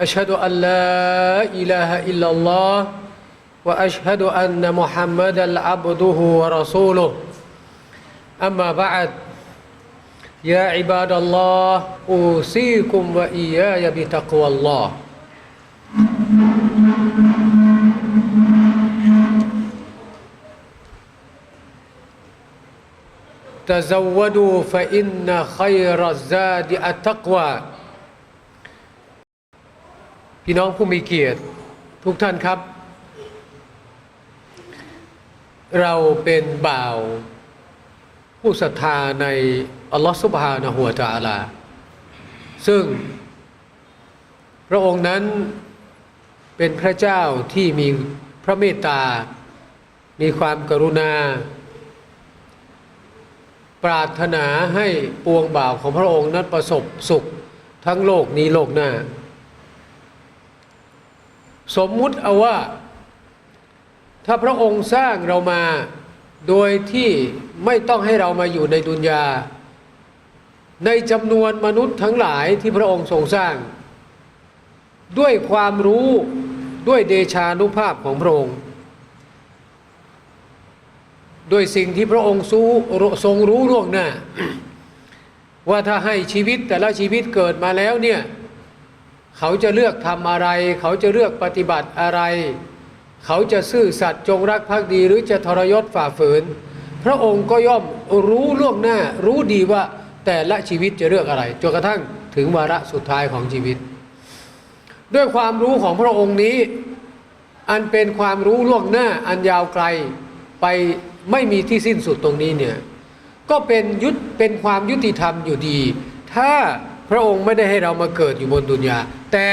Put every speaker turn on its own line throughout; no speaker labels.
أشهد أن لا إله إلا الله وأشهد أن محمدا عبده ورسوله. أما بعد يا عباد الله أوصيكم وإياي بتقوى الله. تزودوا فإن خير الزاد التقوى. พี่น้องผู้มีเกียรติทุกท่านครับ เราเป็นบ่าวผู้ศรัทธาในอัลลอฮฺสุบฮานะฮูวตะอาลา ซึ่งพระองค์นั้นเป็นพระเจ้าที่มีพระเมตตา มีความกรุณา ปรารถนาให้ปวงบ่าวของพระองค์นั้นประสบสุขทั้งโลกนี้โลกหน้า สมมุติเอาว่า ถ้าพระองค์สร้างเรามาโดยที่ไม่ต้องให้เรามาอยู่ในดุนยา ในจำนวนมนุษย์ทั้งหลายที่พระองค์ทรงสร้าง ด้วยความรู้ด้วยเดชานุภาพของพระองค์ด้วยสิ่งที่พระองค์สู้ทรงรู้ล่วงหน้า ว่าถ้าให้ชีวิตแต่ละชีวิตเกิดมาแล้วเนี่ย เขาจะเลือกทำอะไร เขาจะเลือกปฏิบัติอะไร เขาจะซื่อสัตย์จงรักภักดีหรือจะทรยศฝ่าฝืน พระองค์ก็ย่อมรู้ล่วงหน้ารู้ดีว่าแต่ละชีวิตจะเลือกอะไรจนกระทั่งถึงวาระสุดท้ายของชีวิต ด้วยความรู้ของพระองค์นี้ อันเป็นความรู้ล่วงหน้าอันยาวไกลไปไม่มีที่สิ้นสุดตรงนี้เนี่ยก็เป็นยุทธเป็นความยุติธรรมอยู่ดี ถ้าพระองค์ไม่ได้ให้เรามาเกิดอยู่บนดุนยา แต่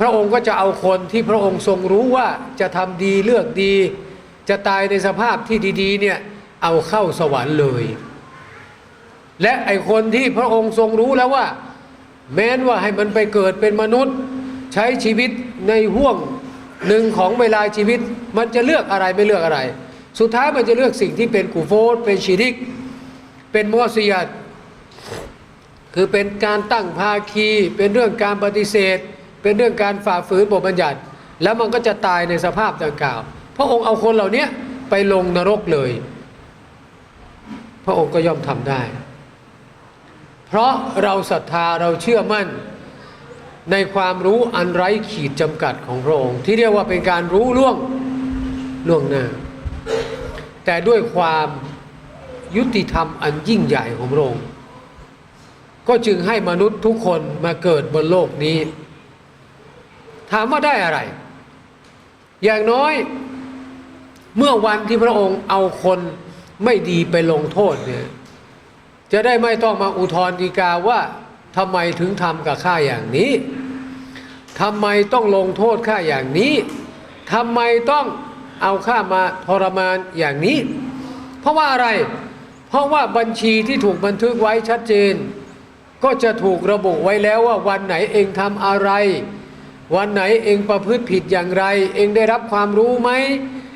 พระองค์ก็จะเอาคนที่พระองค์ทรงรู้ว่าจะทำดีเลือกดี จะตายในสภาพที่ดีๆเนี่ยเอาเข้าสวรรค์เลย และไอคนที่พระองค์ทรงรู้แล้วว่า แม้นว่าให้มันไปเกิดเป็นมนุษย์ ใช้ชีวิตในห่วงหนึ่งของเวลาชีวิต มันจะเลือกอะไรไม่เลือกอะไร สุดท้ายมันจะเลือกสิ่งที่เป็นกูโฟสเป็นชีริก เป็นมอสยัด คือเป็นการตั้งภาคี เป็นเรื่องการปฏิเสธ เป็นเรื่องการฝ่าฝืนบทบัญญัติ แล้วมันก็จะตายในสภาพดังกล่าว พระองค์เอาคนเหล่านี้ไปลงนรกเลย พระองค์ก็ย่อมทำได้ เพราะเราศรัทธาเราเชื่อมั่นในความรู้อันไร้ขีดจำกัดของพระองค์ ที่เรียกว่าเป็นการรู้ล่วงล่วงหน้า แต่ด้วยความยุติธรรมอันยิ่งใหญ่ของพระองค์ ก็จึงให้มนุษย์ทุกคนมาเกิดบนโลกนี้ ถามว่าได้อะไร อย่างน้อยเมื่อวันที่พระองค์เอาคนไม่ดีไปลงโทษเนี่ยจะได้ไม่ต้องมาอุทธรดีกาว่าทำไมถึงทำกับข้าอย่างนี้ทำไมต้องลงโทษข้าอย่างนี้ทำไมต้องเอาข้ามาทรมานอย่างนี้ เพราะว่าอะไร เพราะว่าบัญชีที่ถูกบันทึกไว้ชัดเจน ก็จะถูกระบุไว้แล้วว่าวันไหนเองทำอะไร วันไหนเองประพฤติผิดอย่างไร เองได้รับความรู้ไหม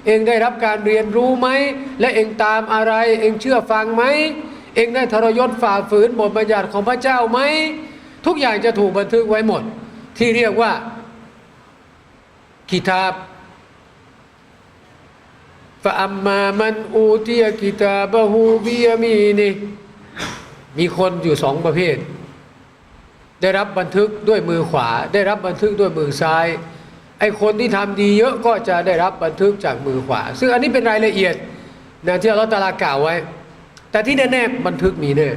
เองได้รับการเรียนรู้ไหม และเองตามอะไร เองเชื่อฟังไหม เองได้ทรยศฝ่าฝืนบทบัญญัติของพระเจ้าไหม ทุกอย่างจะถูกบันทึกไว้หมด ที่เรียกว่ากิตาบฟะอัมมามันอูเตียกิตาบะฮูบิยามีนีมีคนอยู่สองประเภท ได้รับบันทึกด้วยมือขวา ได้รับบันทึกด้วยมือซ้าย ไอ้คนที่ทำดีเยอะก็จะได้รับบันทึกจากมือขวา ซึ่งอันนี้เป็นรายละเอียดนะที่อัลลอฮฺตาลากล่าวไว้ แต่ที่แน่ๆบันทึกมีแน่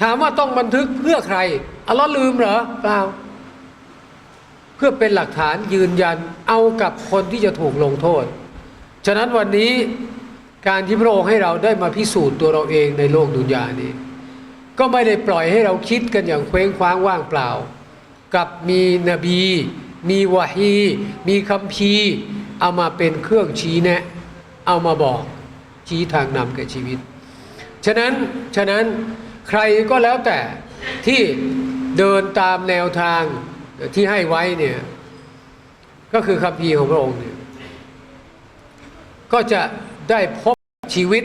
ถามว่าต้องบันทึกเพื่อใครอัลลอฮ์ลืมเหรอเปล่าเพื่อเป็นหลักฐานยืนยันเอากับคนที่จะถูกลงโทษ ฉะนั้นวันนี้การที่พระองค์ให้เราได้มาพิสูจน์ตัวเราเองในโลกดุนยานี้ ก็ไม่ได้ปล่อยให้เราคิดกันอย่างเคว้งคว้างว่างเปล่า กับมีนบี มีวะฮีมีคัมภีร์เอามาเป็นเครื่องชี้แนะ เอามาบอกชี้ทางนำแก่ชีวิต ฉะนั้นฉะนั้นใครก็แล้วแต่ที่เดินตามแนวทางที่ให้ไว้เนี่ยก็คือคัมภีร์ของพระองค์เนี่ยก็จะได้พบชีวิต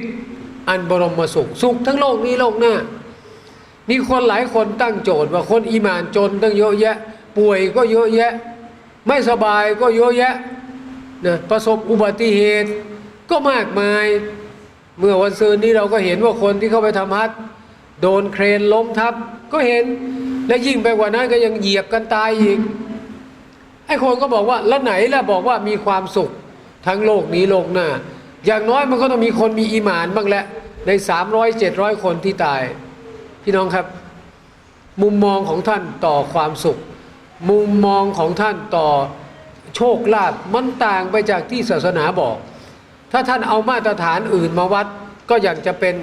อันบรมสุข สุขทั้งโลกนี้โลกหน้า มีคนหลายคนตั้งโจทย์ว่าคนอีหมานจนตั้งเยอะแยะ ป่วยก็เยอะแยะ ไม่สบายก็เยอะแยะนะประสบอุบัติเหตุก็มากมาย เมื่อวันซืนนี้เราก็เห็นว่าคนที่เข้าไปทำฮัทโดนเครนล้มทับ ก็เห็นและยิ่งไปกว่านั้นก็ยังเหยียบกันตายอีกไอ้คนก็บอกว่าแล้วไหนล่ะบอกว่ามีความสุขทั้งโลกนี้โลกหน้า อย่างน้อยมันก็ต้องมีคนมีอีหมานบ้างแหละในสามร้อยเจ็ดร้อยคนที่ตาย พี่น้องครับ มุมมองของท่านต่อความสุข มุมมองของท่านต่อโชคลาภมันต่างไปจากที่ศาสนาบอก ถ้าท่านเอามาตรฐานอื่นมาวัดก็อย่างจะเป็น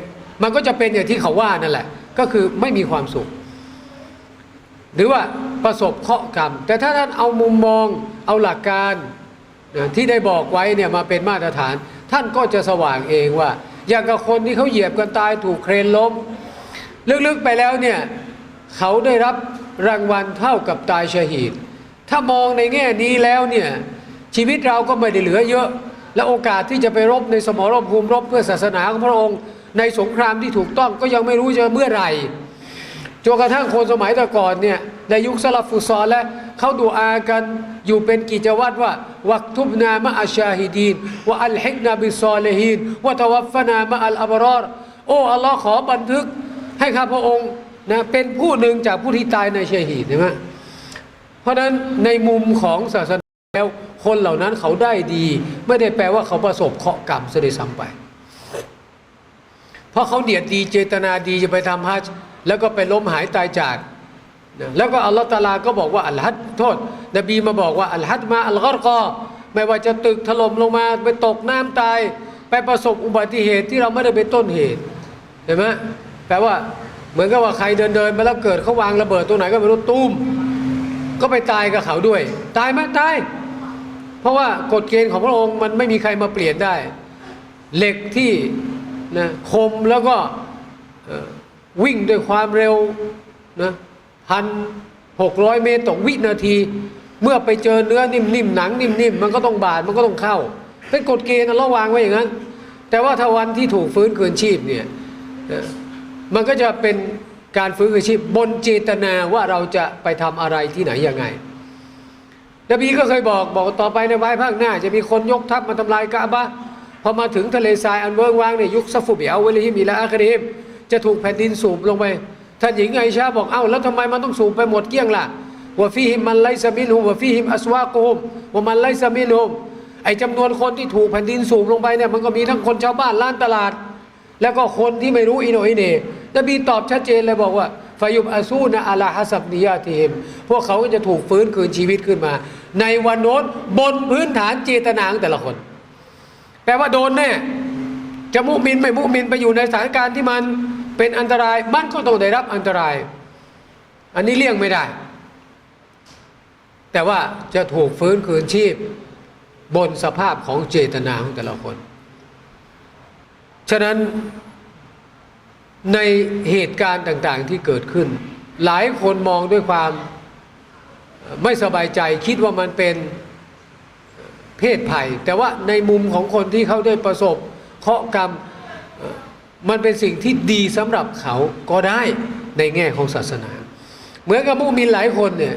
มันก็จะเป็นอย่างที่เขาว่านั่นแหละ ก็คือไม่มีความสุข หรือว่าประสบเคราะห์กรรม แต่ถ้าท่านเอามุมมองเอาหลักการที่ได้บอกไว้เนี่ยมาเป็นมาตรฐาน ท่านก็จะสว่างเองว่า อย่างกับคนที่เขาเหยียบกันตายถูกเครนล้ม ลึกๆไปแล้วเนี่ยเขาได้รับรางวัลเท่ากับตายชหีดถ้ามองในแง่นี้แล้วเนี่ยชีวิตเราก็ไม่ได้เหลือเยอะ และโอกาสที่จะไปรบในสมรภูมิรบเพื่อศาสนาของพระองค์ ในสงครามที่ถูกต้องก็ยังไม่รู้จะเมื่อไหร่จนกระทั่งคนสมัยแต่ก่อนเนี่ยในยุคสลับฟุซอลและเขาดูอากันอยู่เป็นกิจวัตรว่าวักทุบนามะอัชาฮิดีนว่าอัลฮิกนาบิซอเลฮีนว่าตวัฟฟนามะอัลอับรอรโอ้อัลลอฮ์ขอบันทึก ให้ข้าพระองค์นะเป็นผู้หนึ่งจากผู้ที่ตายในเชฮีดใช่ไหมเพราะฉะนั้นในมุมของศาสนาแล้วคนเหล่านั้นเขาได้ดี ไม่ได้แปลว่าเขาประสบเคราะห์กรรมเสียด้วยซ้ำไป เพราะเขาเดียดดีเจตนาดีจะไปทำฮัจญ์แล้วก็ไปล้มหายตายจากนะแล้วก็อัลลอฮฺตาลาก็บอกว่าอัลฮัดโทษ นบีมาบอกว่าอัลฮัดมาอัลกอรกอไม่ว่าจะตึกถล่มลงมาไปตกน้ำตาย ไปประสบอุบัติเหตุที่เราไม่ได้เป็นต้นเหตุเห็นไหม แปลว่าเหมือนกับว่าใครเดินเดินไปแล้วเกิดเขาวางระเบิดตรงไหนก็ไม่รู้ตุ้ม ก็ไปตายกับเขาด้วย ตายไหมตาย เพราะว่ากฎเกณฑ์ของพระองค์มันไม่มีใครมาเปลี่ยนได้ เหล็กที่นะคมแล้วก็วิ่งด้วยความเร็วนะพันหกร้อยเมตรต่อวินาที เมื่อไปเจอเนื้อนิ่มๆหนังนิ่มๆมันก็ต้องบาดมันก็ต้องเข้า เป็นกฎเกณฑ์เราวางไว้อย่างนั้น แต่ว่าถ้าวันที่ถูกฟื้นคืนชีพเนี่ยนะ มันก็จะเป็นการฟื้นคืนชีพบนเจตนาว่าเราจะไปทำอะไรที่ไหนยังไงนบีก็เคยบอกบอกต่อไปในภายภาคหน้า จะมีคนยกทัพมาทำลายกาบะพอมาถึงทะเลทรายอันเวิ้งว้างเนี่ยยุคซัฟฟุบิเอาเวลิฮิมีละอาคริมจะถูกแผ่นดินสูบลงไปท่านหญิงไอชาบอกเอ้าแล้วทำไมมันต้องสูบไปหมดเกลี้ยงล่ะว่าฟีฮิมมันไลซามินฮุมว่าฟีฮิมอัสวากุมว่ามันไลซามินฮุมไอจำนวนคนที่ถูกแผ่นดินสูบลงไปเนี่ยมันก็มีทั้งคนชาวบ้านล้านตลาด แล้วก็คนที่ไม่รู้อิโนอิเน่ นบีตอบชัดเจนเลยบอกว่าฟายุบอาซูนะอาลาฮัสับนิยาติฮิมพวกเขาก็จะถูกฟื้นคืนชีวิตขึ้นมา ในวันโน้นบนพื้นฐานเจตนาของแต่ละคน แปลว่าโดนแน่จะมุมินไม่มุมินไปอยู่ในสถานการณ์ที่มันเป็นอันตรายมันก็ต้องได้รับอันตราย อันนี้เลี่ยงไม่ได้ แต่ว่าจะถูกฟื้นคืนชีพ บนสภาพของเจตนาของแต่ละคน ฉะนั้น ในเหตุการณ์ต่างๆที่เกิดขึ้น หลายคนมองด้วยความไม่สบายใจคิดว่ามันเป็นเพศภัย แต่ว่าในมุมของคนที่เขาได้ประสบเคราะห์กรรมมันเป็นสิ่งที่ดีสำหรับเขาก็ได้ในแง่ของศาสนา เหมือนกับมุมินหลายคนเนี่ย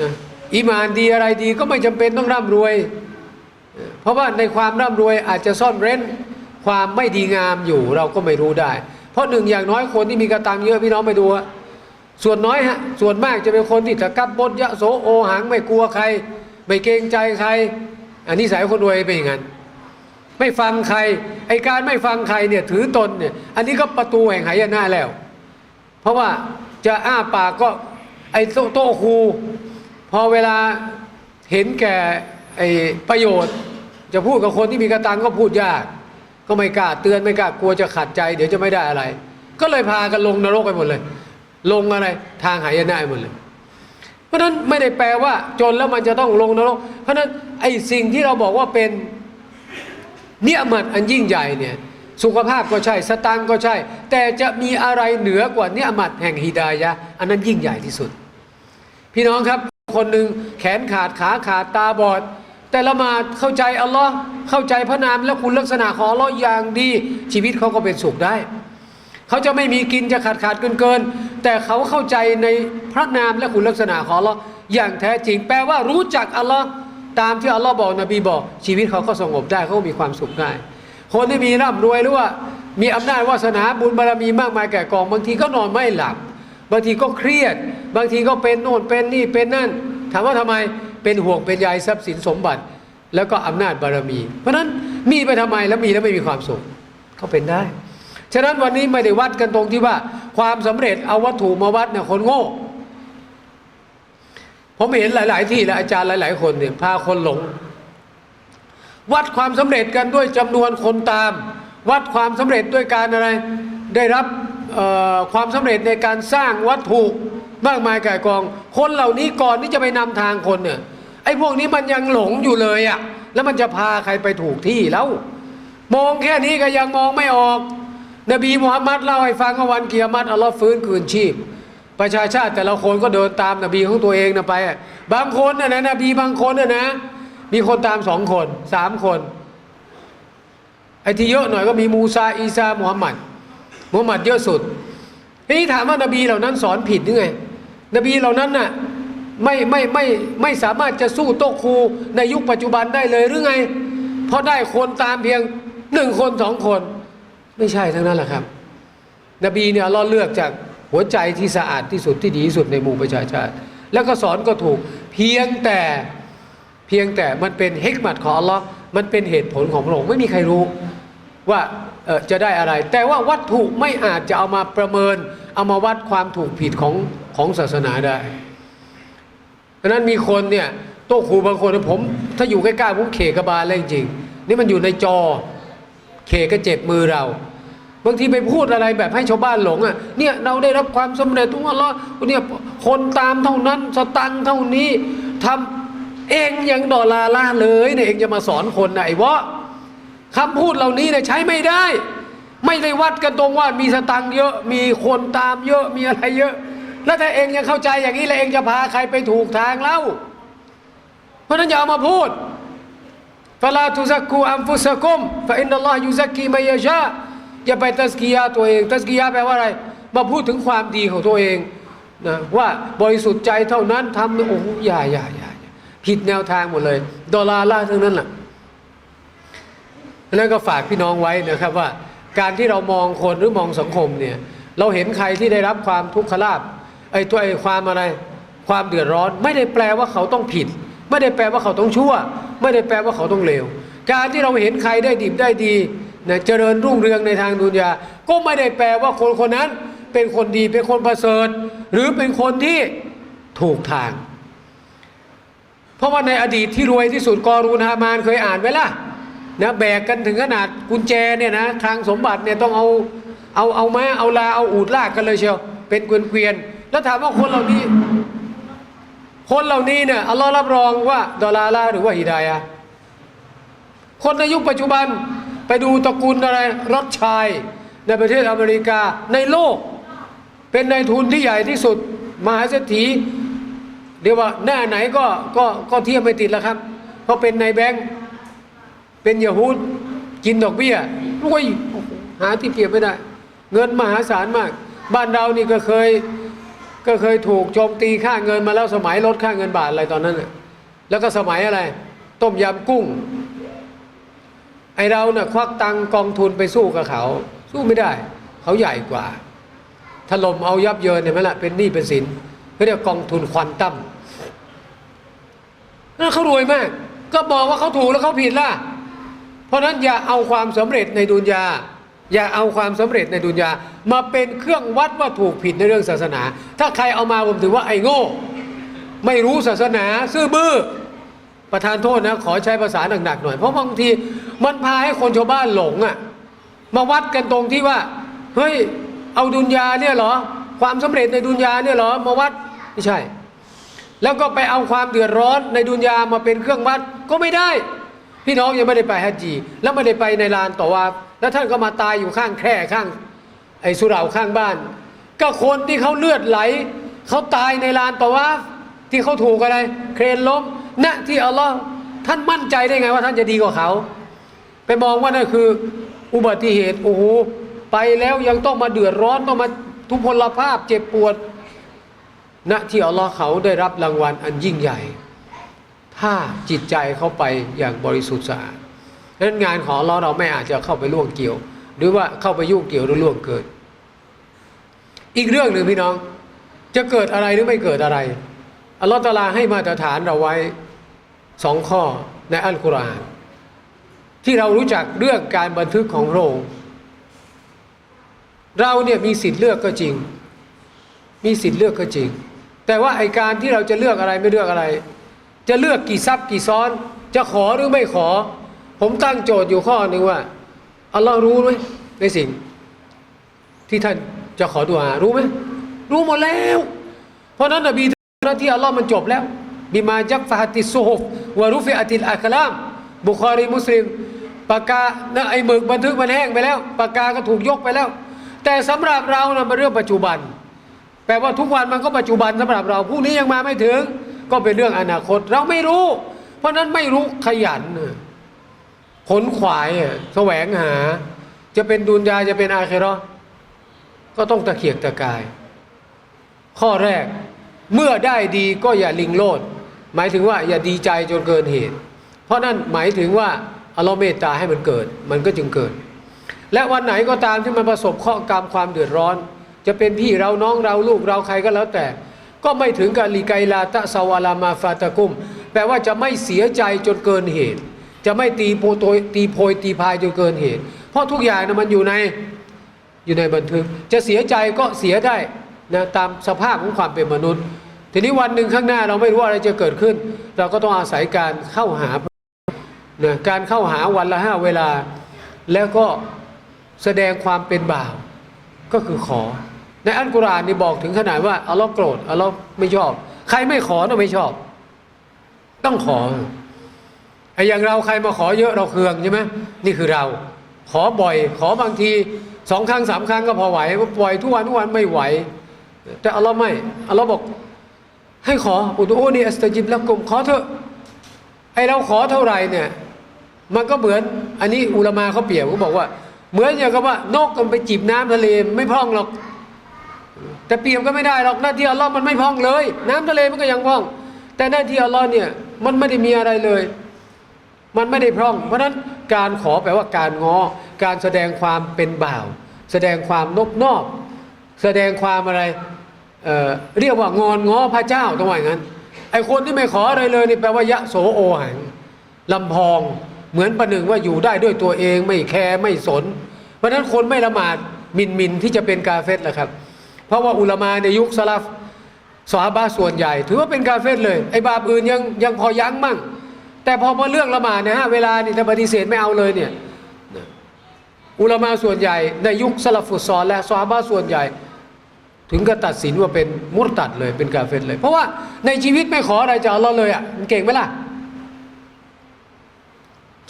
นะอีหมานดีอะไรดีก็ไม่จำเป็นต้องร่ำรวย เพราะว่าในความร่ำรวยอาจจะซ่อนเร้นความไม่ดีงามอยู่เราก็ไม่รู้ได้ เพราะหนึ่งอย่างน้อยคนที่มีกระตังเยอะพี่น้องไปดูอะส่วนน้อยฮะส่วนมากจะเป็นคนที่ตะกับบดยะโสโอหังไม่กลัวใคร ไม่เกรงใจใคร อันนี้สายคนรวยเป็นอย่างนั้นไม่ฟังใครไอการไม่ฟังใครเนี่ยถือตนเนี่ยอันนี้ก็ประตูแห่งหายนะแล้ว เพราะว่าจะอ้าปากก็ไอโตโต้ครูพอเวลาเห็นแก่ไอประโยชน์ จะพูดกับคนที่มีกระตังก็พูดยาก ก็ไม่กล้าเตือนไม่กล้ากลัวจะขัดใจ เดี๋ยวจะไม่ได้อะไร ก็เลยพากันลงนรกไปหมดเลย ลงอะไรทางหายนะไปหมดเลย เพราะนั้นไม่ได้แปลว่าจนแล้วมันจะต้องลงนรก เพราะนั้นไอ้สิ่งที่เราบอกว่าเป็นเนียมัดอันยิ่งใหญ่เนี่ยสุขภาพก็ใช่ สตังค์ก็ใช่ แต่จะมีอะไรเหนือกว่าเนียมัดแห่งฮิดายะ อันนั้นยิ่งใหญ่ที่สุด พี่น้องครับคนหนึ่งแขนขาดขาขาดตาบอด แต่ละมาเข้าใจอัลลอฮ์เข้าใจพระนามและคุณลักษณะของอัลลอฮ์อย่างดี ชีวิตเขาก็เป็นสุขได้ เขาจะไม่มีกินจะขาดขาดเกินเกินแต่เขาเข้าใจในพระนามและคุณลักษณะของอัลลอฮ์อย่างแท้จริงแปลว่ารู้จักอัลลอฮ์ตามที่อัลลอฮ์บอกนบีบอก ชีวิตเขาก็สงบได้เขาก็มีความสุขได้ คนที่มีร่ำรวยหรือว่ามีอำนาจวาสนาบุญบารมีมากมายแก่กอง บางทีก็นอนไม่หลับ บางทีก็เครียด บางทีก็เป็นโน่นเป็นนี่เป็นนั่น ถามว่าทำไม เป็นห่วงเป็นใยทรัพย์สินสมบัติ แล้วก็อำนาจบารมี เพราะนั้นมีไปทำไมแล้วมีแล้วไม่มีความสุขเขาเป็นได้ ฉะนั้นวันนี้ไม่ได้วัดกันตรงที่ว่า ความสำเร็จเอาวัตถุมาวัดเนี่ยคนโง่ผมเห็นหลาย ๆ ที่และอาจารย์หลาย ๆ คนเนี่ยพาคนหลง วัดความสำเร็จกันด้วยจำนวนคนตาม วัดความสำเร็จด้วยการอะไร ได้รับความสำเร็จในการสร้างวัตถุ มากมายก่ายกอง คนเหล่านี้ก่อนที่จะไปนำทางคนเนี่ยไอ้พวกนี้มันยังหลงอยู่เลยอะ่ะ แล้วมันจะพาใครไปถูกที่แล้ว มองแค่นี้ก็ยังมองไม่ออก นบีมุฮัมมัดเล่าให้ฟังว่าวันเกียรติอัลลอฮ์ฟื้นคืนชีพ ประชาชาติแต่ละคนก็เดินตามนบีของตัวเองนะไปอะบางคนนะนะนบีบางคนนะนะ มีคนตามสองคนสามคนไอ้ที่เยอะหน่อยก็มีมูซาอีซามุฮัมมัดมุฮัมมัดเยอะสุดทีนี้ถามว่านบีเหล่านั้นสอนผิดหรือไง นบีเหล่านั้นน่ะไม่ไม่ไม่ไม่สามารถจะสู้โต๊ะครูในยุคปัจจุบันได้เลยหรือไง เพราะได้คนตามเพียงหนึ่งคนสองคน ไม่ใช่ทั้งนั้นแหละครับ นบีเนี่ยอัลเลอเลือกจากหัวใจที่สะอาดที่สุดที่ดีที่สุดในหมู่ประชาชาติ แล้วก็สอนก็ถูกเพียงแต่เพียงแต่มันเป็นเฮกมัตของอัลลอฮ์มันเป็นเหตุผลของพระองค์ไม่มีใครรู้ ว่าจะได้อะไร แต่ว่าวัตถุไม่อาจจะเอามาประเมิน เอามาวัดความถูกผิดของของศาสนาได้ดังนั้นมีคนเนี่ยโต๊ะครูบางคนเนี่ยผม ถ้าอยู่ใกล้ๆผมเขกะบาลเลยจริงๆนี่มันอยู่ในจอเคก็เจ็บมือเราบางทีไปพูดอะไรแบบให้ชาวบ้านหลงอะเนี่ยเราได้รับความสำเร็จทุกวันละเนี่ยคนตามเท่านั้นสตังค์เท่านี้ทำเองยังดอลลาร์ล่าเลยเนี่ยเองจะมาสอนคนไหนะไอ้วะ คำพูดเหล่านี้เนี่ยใช้ไม่ได้ ไม่ได้วัดกันตรงว่ามีสตังเยอะ มีคนตามเยอะมีอะไรเยอะ แล้วถ้าเองยังเข้าใจอย่างนี้แล้วเองจะพาใครไปถูกทางเล่า เพราะนั้นอย่าเอามาพูดฟลาตุซักกูอัมฟุสกุมฟะอินนัลลอฮยุซักกีมายาชาอย่าไปตัสกียาตัวเอง ตัสกียาแปลว่าอะไร มาพูดถึงความดีของตัวเองนะว่าบริสุทธิ์ใจเท่านั้นทำโอ้โหอย่าอย่าอย่าอย่าผิดแนวทางหมดเลยดอลลาร์ล่าทั้งนั้นแหละ แล้วก็ฝากพี่น้องไว้นะครับว่า การที่เรามองคนหรือมองสังคมเนี่ยเราเห็นใครที่ได้รับความทุกขลาภไอ้ตัวไอ้ความอะไรความเดือดร้อน ไม่ได้แปลว่าเขาต้องผิด ไม่ได้แปลว่าเขาต้องชั่ว ไม่ได้แปลว่าเขาต้องเลวการที่เราเห็นใครได้ดีได้ดีนะเจริญรุ่งเรืองในทางดุนยา ก็ไม่ได้แปลว่าคนคนนั้นเป็นคนดีเป็นคนประเสริฐ หรือเป็นคนที่ถูกทาง เพราะว่าในอดีตที่รวยที่สุดกอรูนฮามานเคยอ่านไว้ล่ะ นะแบกกันถึงขนาดกุญแจเนี่ยนะทางสมบัติเนี่ยต้องเอาเอาเอาม้าเอาลาเอาอูดลากกันเลยเชียวเป็นเกวียนๆแล้วถามว่าคนเหล่านี้ คนเหล่านี้เนี่ยอัลลอฮ์รับรองว่าดอลาลาหรือว่าฮิดายะคนในยุคปัจจุบันไปดูตระกูลอะไรรถชายในประเทศอเมริกาในโลก เป็นนายทุนที่ใหญ่ที่สุด มหาเศรษฐีเรียกว่าหน้าไหนก็ก็ก็เทียบไม่ติดแล้วครับ เพราะเป็นนายแบงค์ เป็นยาฮูดกินดอกเบี้ยโอ้ยหาที่เปรียบไม่ได้ เงินมหาศาลมาก บ้านเรานี่ก็เคยก็เคยถูกโจมตีค่าเงินมาแล้วสมัยลดค่าเงินบาทอะไรตอนนั้นน่ะแล้วก็สมัยอะไร ต้มยำกุ้ง ไอเราเนี่ยควักตังกองทุนไปสู้กับเขา สู้ไม่ได้ เขาใหญ่กว่าถล่มเอายับเยินเนี่ยไหมล่ะเป็นหนี้เป็นสินเขาเรียกกองทุนควันตั้มนั่นเขารวยมาก ก็บอกว่าเขาถูกแล้วเขาผิดล่ะ เพราะฉะนั้นอย่าเอาความสำเร็จในดุนยา อย่าเอาความสำเร็จในดุนยา มาเป็นเครื่องวัดว่าถูกผิดในเรื่องศาสนา ถ้าใครเอามาผมถือว่าไอ้โง่ ไม่รู้ศาสนาซื่อบื้อประธานโทษนะขอใช้ภาษาหนักๆหน่อย เพราะบางทีมันพาให้คนชาวบ้านหลงอะ่ะมาวัดกันตรงที่ว่าเฮ้ยเอาดุนยาเนี่ยเหรอ ความสำเร็จในดุนยาเนี่ยเหรอมาวัดไม่ใช่ แล้วก็ไปเอาความเดือดร้อนในดุนยามาเป็นเครื่องวัดก็ไม่ได้ พี่น้องยังไม่ได้ไปฮัจจีแล้วไม่ได้ไปในลานต่อวาแล้วท่านก็มาตายอยู่ข้างแคร่ข้าง ไอ้สุเหร่าข้างบ้าน ก็คนที่เขาเลือดไหลเขาตายในลานต่อวาที่เขาถูกอะไร เครนล้มณที่อัลลอฮ์ท่านมั่นใจได้ไงว่าท่านจะดีกว่าเขา ไปมองว่านั่นคือ อุบัติเหตุโอ้โหไปแล้วยังต้องมาเดือดร้อนต้องมาทุพพลภาพเจ็บปวดณที่อัลลอฮ์เขาได้รับรางวัลอันยิ่งใหญ่ ถ้าจิตใจเขาไปอย่างบริสุทธิ์สะอาดดังนั้นงานของอัลอเราไม่อาจจะเข้าไปล่วงเกี่ยว หรือว่าเข้าไปยุ่งเกี่ยวหรือล่วงเกิน อีกเรื่องหนึ่งพี่น้อง จะเกิดอะไรหรือไม่เกิดอะไรอัลลอฮ์ตะลาให้มาตรฐานเราไว้สองข้อในอัลกุรอานที่เรารู้จักเรื่องการบันทึกของโรงค์เราเนี่ยมีสิทธิ์เลือกก็จริง มีสิทธิ์เลือกก็จริง แต่ว่าไอการที่เราจะเลือกอะไรไม่เลือกอะไร จะเลือกกี่ซับกี่ซ้อน จะขอหรือไม่ขอ ผมตั้งโจทย์อยู่ข้อหนึ่งว่าอัลลอฮ์รู้ไหมในสิ่ง ที่ท่านจะขอดุอารู้ไหมรู้หมดแล้ว เพราะนั้นนบีหน้าที่อัลลอฮ์มันจบแล้วบิมาจักฟะฮัติสซุฮุฟวะรุฟิอัติลอัคลาม บุคอรีมุสลิมปากกานไอ้หมึกบันทึกมันแห้งไปแล้วปากกาก็ถูกยกไปแล้ว แต่สำหรับเรานะมันเรื่องปัจจุบัน แปลว่าทุกวันมันก็ปัจจุบันสำหรับเราพรุ่งนี้ยังมาไม่ถึง ก็เป็นเรื่องอนาคตเราไม่รู้ เพราะนั้นไม่รู้ขยันขนขวายแสวงหา จะเป็นดุนยาจะเป็นอาเคเรก็ต้องตะเกียกตะกาย ข้อแรกเมื่อได้ดีก็อย่าลิงโลด หมายถึงว่าอย่าดีใจจนเกินเหตุ เพราะนั่นหมายถึงว่าอัลลอฮ์เมตตาให้มันเกิด มันก็จึงเกิด และวันไหนก็ตามที่มันประสบข้อกรรมความเดือดร้อน จะเป็นพี่เราน้องเราลูกเราใครก็แล้วแต่ ก็ไม่ถึงกับลีไกลาตะสวาลามาฟาตะกุม แปลว่าจะไม่เสียใจจนเกินเหตุ จะไม่ตีโพตยตีโพยตีพายจนเกินเหตุ เพราะทุกอย่างนะมันอยู่ในอยู่ในบันทึก จะเสียใจก็เสียได้นะตามสภาพของความเป็นมนุษย์ ทีนี้วันหนึ่งข้างหน้าเราไม่รู้ว่าอะไรจะเกิดขึ้น เราก็ต้องอาศัยการเข้าหานะการเข้าหาวันละห้าเวลา แล้วก็แสดงความเป็นบ่าวก็คือขอ ในอัลกุรอานนี่บอกถึงขนาดว่าอัลลอฮ์โกรธอัลลอฮ์ไม่ชอบ ใครไม่ขอต้องไม่ชอบ ต้องขอไอ้อย่างเราใครมาขอเยอะเราเคืองใช่ไหมนี่คือเรา ขอบ่อย ขอบางทีสองครั้งสามครั้งก็พอไหวปล่อยทุกวันทุกวันไม่ไหว แต่อัลลอฮ์ไม่อัลลอฮ์บอก ให้ขออุตุนีอัสตจิบแล้วกลมขอเถอะไอเราขอเท่าไหร่เนี่ยมันก็เหมือนอันนี้อุลามาเขาเปรียบเขาบอกว่า เหมือนอย่างกับว่านกมันไปจิบน้ำทะเลไม่พร่องหรอก แต่เปรียบก็ไม่ได้หรอกหน้าที่อัลลอฮ์มันไม่พ่องเลย น้ำทะเลมันก็ยังพ่อง แต่หน้าที่อัลลอฮ์เนี่ยมันไม่ได้มีอะไรเลย มันไม่ได้พร่อง เพราะฉะนั้นการขอแปลว่าการง้อการแสดงความเป็นบ่าว แสดงความนบนอบ แสดงความอะไรเเรียกว่างอนง้อพระเจ้าต้องว่าอย่างนั้นไอคนที่ไม่ขออะไรเลยนี่แปลว่ายะโสโอหังลำพองเหมือนประหนึ่งว่าอยู่ได้ด้วยตัวเองไม่แคร์ไม่สน เพราะฉะนั้นคนไม่ละหมาดมินมินที่จะเป็นกาเฟตแหละครับ เพราะว่าอุลามาในยุคสลับสฮาบะส่วนใหญ่ ถือว่าเป็นกาเฟตเลยไอ้บาปอื่นยังยังพอยั้งมั่ง แต่พอมาเรื่องละหมาดเนี่ยฮะเวลานี่ถ้าปฏิเสธไม่เอาเลยเนี่ยอุลามาส่วนใหญ่ในยุคสลับฟุตซอลและซอฮาบะส่วนใหญ่ ถึงก็ตัดสินว่าเป็นมุตัดเลยเป็นกาเฟรเลย เพราะว่าในชีวิตไม่ขออะไรจากอัลลอฮ์เลยอะมันเก่งไหมล่ะ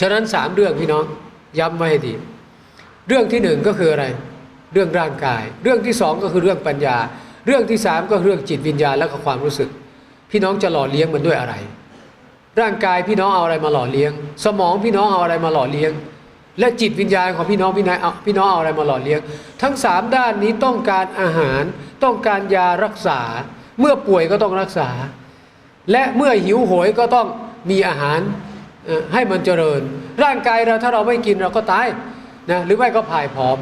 ฉะนั้นสามเรื่องพี่น้องย้ำไว้ให้ดี เรื่องที่หนึ่งก็คืออะไร เรื่องร่างกาย เรื่องที่สองก็คือเรื่องปัญญา เรื่องที่สามก็เรื่องจิตวิญญาณและก็ความรู้สึก พี่น้องจะหล่อเลี้ยงมันด้วยอะไร ร่างกายพี่น้องเอาอะไรมาหล่อเลี้ยง สมองพี่น้องเอาอะไรมาหล่อเลี้ยง และจิตวิญญาณของพี่น้องพี่นายเอาพี่น้องเอาอะไรมาหล่อเลี้ยง ทั้งสามด้านนี้ต้องการอาหาร ต้องการยารักษา เมื่อป่วยก็ต้องรักษา และเมื่อหิวโหยก็ต้องมีอาหารให้มันเจริญ ร่างกายเราถ้าเราไม่กินเราก็ตายนะหรือไม่ก็ผายผอม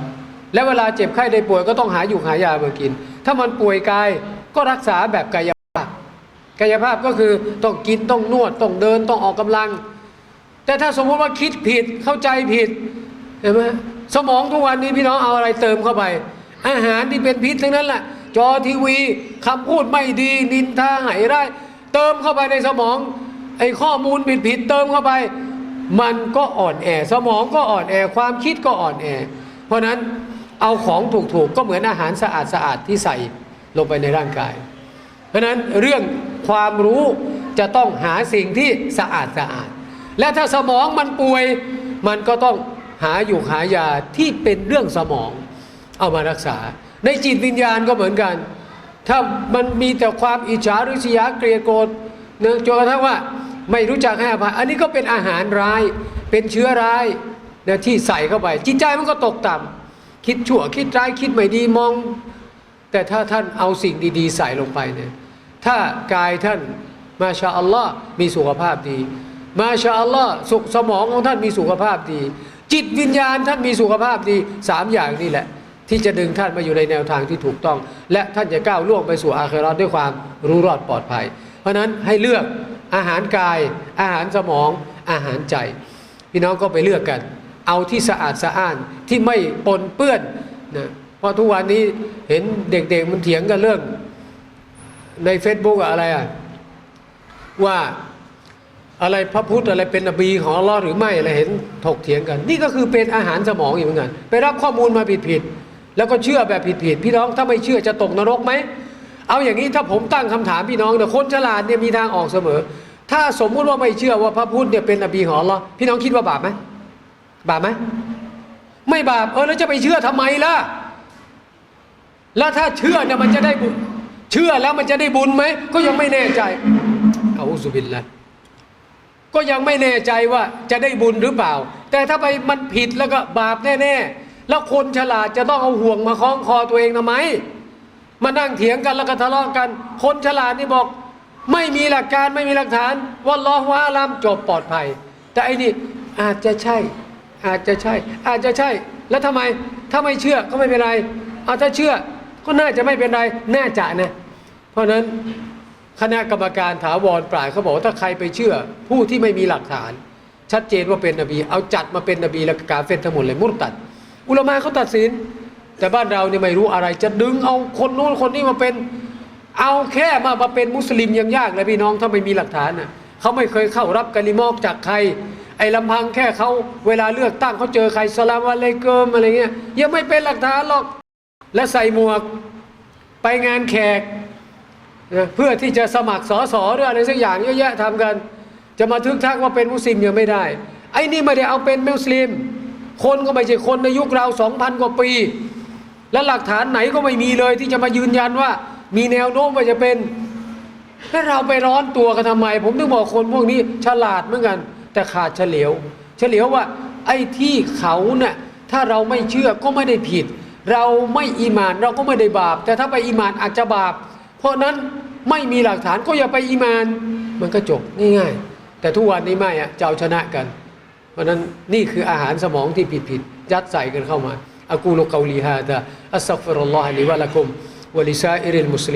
และเวลาเจ็บไข้ได้ป่วยก็ต้องหาอยู่หายามากิน ถ้ามันป่วยกายก็รักษาแบบกายภาพ กายภาพก็คือต้องกินต้องนวดต้องเดินต้องออกกำลัง แต่ถ้าสมมติว่าคิดผิดเข้าใจผิดเห็นไหมสมองทุกวันนี้พี่น้องเอาอะไรเติมเข้าไป อาหารที่เป็นพิษทั้งนั้นแหละจอทีวีคำพูดไม่ดีนินทาไหไร้เติมเข้าไปในสมองไอ้ข้อมูลผิดผิดเติมเข้าไป มันก็อ่อนแอ สมองก็อ่อนแอความคิดก็อ่อนแอ เพราะนั้น เอาของถูกๆก็เหมือนอาหารสะอาดสะอาดๆที่ใส่ลงไปในร่างกาย เพราะฉะนั้นเรื่องความรู้จะต้องหาสิ่งที่สะอาดสะอาด และถ้าสมองมันป่วยมันก็ต้องหาอยู่หายาที่เป็นเรื่องสมองเอามารักษา ในจิตวิญญาณก็เหมือนกัน ถ้ามันมีแต่ความอิจฉาริษยาเกลียดโกรธเนื่องจนกระทั่งว่าไม่รู้จักให้อภัยอันนี้ก็เป็นอาหารร้ายเป็นเชื้อร้ายนะที่ใส่เข้าไป จิตใจมันก็ตกต่ำ คิดชั่วคิดร้ายคิดไม่ดีมอง แต่ถ้าท่านเอาสิ่งดีๆ ใส่ลงไปเนี่ยถ้ากายท่านมาชาอัลลอฮ์มีสุขภาพดี มาชาอัลลอฮ์สุขสมองของท่านมีสุขภาพดี จิตวิญญาณท่านมีสุขภาพดีสามอย่างนี่แหละ ที่จะดึงท่านมาอยู่ในแนวทางที่ถูกต้อง และท่านจะก้าวล่วงไปสู่อาคราด้วยความรู้รอดปลอดภัย เพราะนั้นให้เลือกอาหารกาย อาหารสมองอาหารใจ พี่น้องก็ไปเลือกกัน เอาที่สะอาดสะอ้านที่ไม่ปนเปื้อนนะเพราะทุกวันนี้เห็นเด็กๆมันเถียงกันเรื่อง ใน Facebook อะไรอะว่าอะไรพระพุทธอะไรเป็นนบีของอัลลอฮ์หรือไม่อะไรเห็นถกเถียงกัน นี่ก็คือเป็นอาหารสมองอีกเหมือนกันไปรับข้อมูลมาผิดๆแล้วก็เชื่อแบบผิดๆพี่น้องถ้าไม่เชื่อจะตกนรกไหมเอาอย่างนี้ถ้าผมตั้งคำถามพี่น้องเนี่ยคนฉลาดเนี่ยมีทางออกเสมอ ถ้าสมมุติว่าไม่เชื่อว่าพระพุทธเนี่ยเป็นนบีของอัลลอฮ์พี่น้องคิดว่าบาปไหม บาปไหมไม่บาปเออแล้วจะไปเชื่อทำไมล่ะ แล้วถ้าเชื่อเนี่ยมันจะได้บุญ เชื่อแล้วมันจะได้บุญไหมก็ยังไม่แน่ใจเอาสุบินละก็ยังไม่แน่ใจว่าจะได้บุญหรือเปล่า แต่ถ้าไปมันผิดแล้วก็บาปแน่ๆแล้วคนฉลาดจะต้องเอาห่วงมาคล้องคอตัวเองทำไมมานั่งเถียงกันแล้วก็ทะเลาะกัน คนฉลาดนี่บอก ไม่มีหลักการไม่มีหลักฐานว่าล้อฮวาลามจบปลอดภัย แต่ไอ้นี่อาจจะใช่ อาจจะใช่ อาจจะใช่ แล้วทำไมถ้าไม่เชื่อก็ไม่เป็นไรเอาถ้าเชื่อก็น่าจะไม่เป็นไรน่าจะนะ เพราะฉะนั้นคณะกรรมการถาวรปราดเขาบอกว่าถ้าใครไปเชื่อ ผู้ที่ไม่มีหลักฐาน ชัดเจนว่าเป็นนบี เอาจัดมาเป็นนบีแล้วก็กาเฟรทั้งหมดเลยมุตตัด อุลามะเขาตัดสิน แต่บ้านเราเนี่ยไม่รู้อะไรจะดึงเอาคนโน้นคนนี้มาเป็น เอาแค่มามาเป็นมุสลิมยังยากเลยพี่น้องถ้าไม่มีหลักฐานน่ะเขาไม่เคยเข้ารับกะลิมอกจากใคร อ้ลำพังแค่เขาเวลาเลือกตั้งเขาเจอใครสลามอะลัยเกิมอะไรเงี้ยยังไม่เป็นหลักฐานหรอก และใส่หมวกไปงานแขกนะเพื่อที่จะสมัครสอสอหรืออะไรสักอย่างเยอะแยะทำกัน จะมาทึกทักว่าเป็นมุสลิมยังไม่ได้ ไอ้นี่ไม่ได้เอาเป็นมุสลิม คนก็ไม่ใช่คนในยุคเราสองพันกว่าปี และหลักฐานไหนก็ไม่มีเลยที่จะมายืนยันว่า มีแนวโน้มว่าจะเป็นแล้วเราไปร้อนตัวกันทำไม ผมถึงบอกคนพวกนี้ฉลาดเหมือนกัน แต่ขาดเฉลียว เฉลียวว่าไอ้ที่เขาเนะ่ยถ้าเราไม่เชื่อก็ไม่ได้ผิด เราไม่อีหมานเราก็ไม่ได้บาป แต่ถ้าไปอีหมานอาจจะบาป เพราะนั้นไม่มีหลักฐานก็อย่าไปอีหมาน มันก็จบง่ายๆ แต่ทุกวันนี้ไม่อะจะเอาชนะกัน เพราะนั้นนี่คืออาหารสมองที่ผิดๆยัดใส่กันเข้ามาอะกูลกาลีฮาดะอัสซัฟิรุลลอฮะลิวะลักุมวะลิซาอิริลมุส